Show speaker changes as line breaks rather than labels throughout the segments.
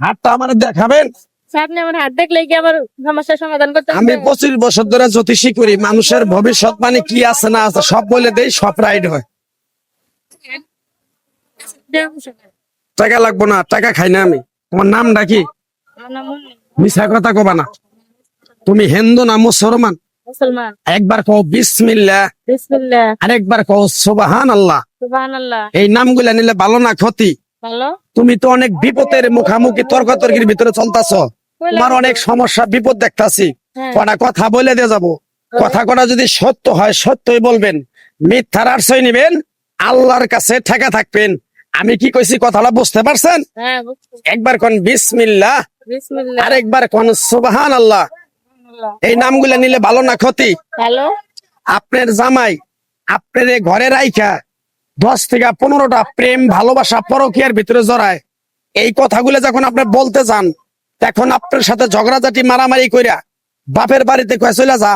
হাতটা আমার দেখাবেন?
আপনি আমার হাত দেখলে কি আমার সমস্যার সমাধান করতে
আমি পঁচিশ বছর ধরে জ্যোতিষী করি মানুষের ভবিষ্যৎ মানে কি আছে না আছে সব বলে দেই সব রাইড হয়। টাকা লাগবো না টাকা খাই না আমি। তোমার নামটা কি? মিশা কথা কবা না। তুমি হিন্দু না মুসলমান?
মুসলমান।
একবার কও বিসমিল্লাহ।
বিসমিল্লাহ।
আরেকবার কও আল্লাহ
সুবহানাল্লাহ।
এই নামগুলা নিলে ভালো না ক্ষতি? তুমি তো অনেক বিপদের মুখামুখি তর্কাতর্কির ভিতরে চলতাছ। তোমার অনেক সমস্যা বিপদ দেখতাছি।
হ্যাঁ।
কটা কথা বলে দিয়ে যাব। কথা কটা যদি সত্য হয় সত্যই বলবেন। মিথ্যার আশ্রয় নিবেন আল্লাহর কাছে ঠেকা থাকবেন। আমি কি কইছি কথাটা বুঝতে পারছেন?
হ্যাঁ
একবার কোন বিসমিল্লাহ
বিসমিল্লাহ।
আরেকবার কোন সুবহান আল্লাহ এই নামগুলা নিলে ভালো না ক্ষতি? আপনার জামাই আপনার ঘরে রাইখা দশ থেকে পনেরোটা প্রেম ভালোবাসা পরকিয়ার ভিতরে জড়ায়। এই কথাগুলো যখন আপনি বলতে যান তখন আপনার সাথে ঝগড়াঝাটি মারামারি কইরা বাপের বাড়িতে কয়ে চলে যা।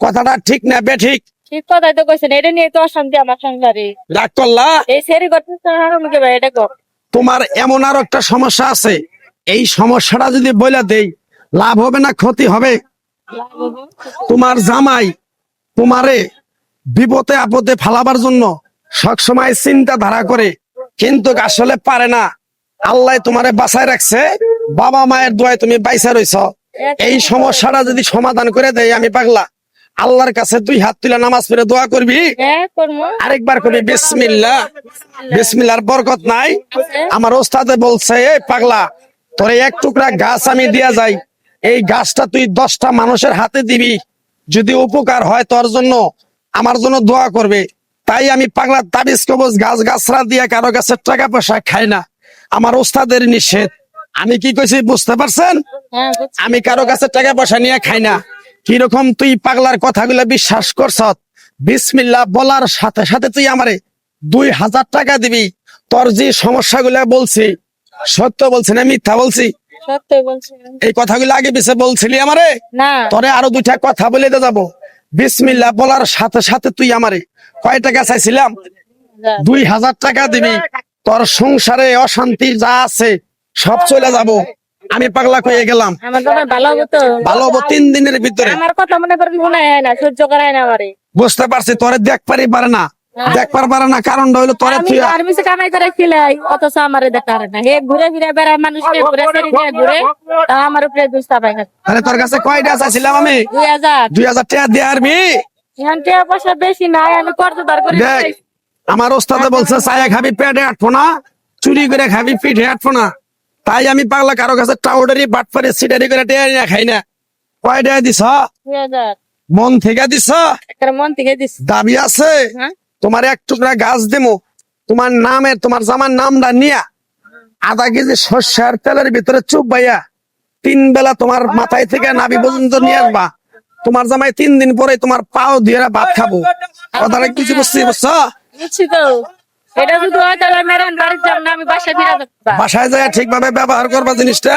কথাটা ঠিক না বে ঠিক
ঠিক কথাই তো কইছেন এটা নিয়ে তো অশান্তি আমার সংসারে।
রাগ করলা?
এই সেরি করতে আমাকে ভাই এটা কর
তোমার এমন আরও একটা সমস্যা আছে। এই সমস্যাটা যদি বলে দেই লাভ হবে না ক্ষতি হবে। তোমার জামাই তোমারে বিপদে আপদে ফালাবার জন্য সবসময় চিন্তা ধারা করে কিন্তু আসলে পারে না। আল্লাহ তোমারে বাঁচায় রাখছে। বাবা মায়ের দোয়ায় তুমি বাইসা রইছ। এই সমস্যাটা যদি সমাধান করে দেয় আমি পাগলা। আল্লাহর কাছে দুই হাত তুলে নামাজ পড়ে দোয়া করবি?
হ্যাঁ করব।
আরেকবার করবি বিসমিল্লাহ। বিসমিল্লার বরকত নাই। আমার ওস্তাদে বলছে এই পাগলা তোরে এক টুকরা গাছ আমি দিয়া যাই। এই গাছটা তুই দশটা মানুষের হাতে দিবি। যদি উপকার হয় তোর জন্য আমার জন্য দোয়া করবে। তাই আমি পাগলা তাবিজ কবজ গাছ গাছরা দিয়া কারও গাছের টাকা পয়সা খাই না। আমার ওস্তাদের নিষেধ। আমি কি কইছি বুঝতে পারছেন?
হ্যাঁ
আমি কারও কাছে টাকা পয়সা নিয়ে খাই না। কীরকম তুই পাগলার কথাগুলো বিশ্বাস করছ? বিসমিল্লা বলার সাথে সাথে তুই আমারে দুই হাজার টাকা দিবি। তোর যে সমস্যাগুলো বলছি সত্য বলছি না মিথ্যা বলছি? এই কথাগুলো আগে পিছে বলছিলি আমারে? তোরে আরও দুইটা কথা বলে যাব। বিসমিল্লা বলার সাথে সাথে তুই আমারে কয় টাকা চাইছিলাম? দুই হাজার টাকা দিবি। তোর সংসারে অশান্তি যা আছে সব চলে যাব। আমি পাগলা কয়ে গেলাম।
ভালো হবে
হব তিন দিনের ভিতরে।
আমার কথা মনে করেন মনে হয় না সহ্য করায় না
বুঝতে পারছি তোরে দেখ পারি পারে না। দেখ পার না কারণটা হইল তোরে
আমি
তুই
ফার্মেসি কামাই করে খিলাই অথচ আমারে দেখা না। হে ঘুরে ফিরে বেড়ায় মানুষ নিয়ে ঘুরে ফিরে ঘুরে তা আমার উপরে দুস্তা পাই না।
আরে তোর কাছে কয়টা চাইছিলাম আমি?
দুই হাজার।
দুই হাজার টাকা দিয়ে আরবি।
এখন টাকা পয়সা বেশি নাই আমি কর্জদার করে
দেখ আমার ওস্তাদে বলছে চায়া খাবি পেটে আটবো না চুরি করে খাবি পিঠে আটবো না তাই আমি পাগলা কারও কাছে টাউডারি বাটপারি সিটারি করে টেয়া খাই না। কয়টা দিছ? মন থেকে দিছ?
মন থেকে দিস
দাবি আছে?
হ্যাঁ।
তোমার এক টুকরা গাছ দেবো তোমার নামের তোমার জামার নামটা নিয়া আধা কেজি সর্ষার তেলের ভিতরে চুপ ভাইয়া তিন বেলা তোমার মাথায় থেকে নাবি পর্যন্ত নিয়ে আসবা। তোমার জামাই তিন দিন পরে তোমার পাও দিয়ে ভাত খাব। কথাটা কিছু বুঝছি বুঝছ?
বাসায়
যায় ঠিকভাবে ব্যবহার করবা জিনিসটা।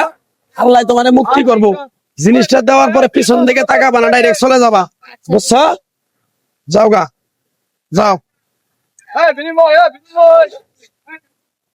আল্লাহ তোমার মুক্তি করব। জিনিসটা দেওয়ার পরে পিছন দিকে তাকাবা না ডাইরেক্ট চলে যাবা। বুঝছ? যাও গা। যাও।
Hepiniz var, hepiniz var.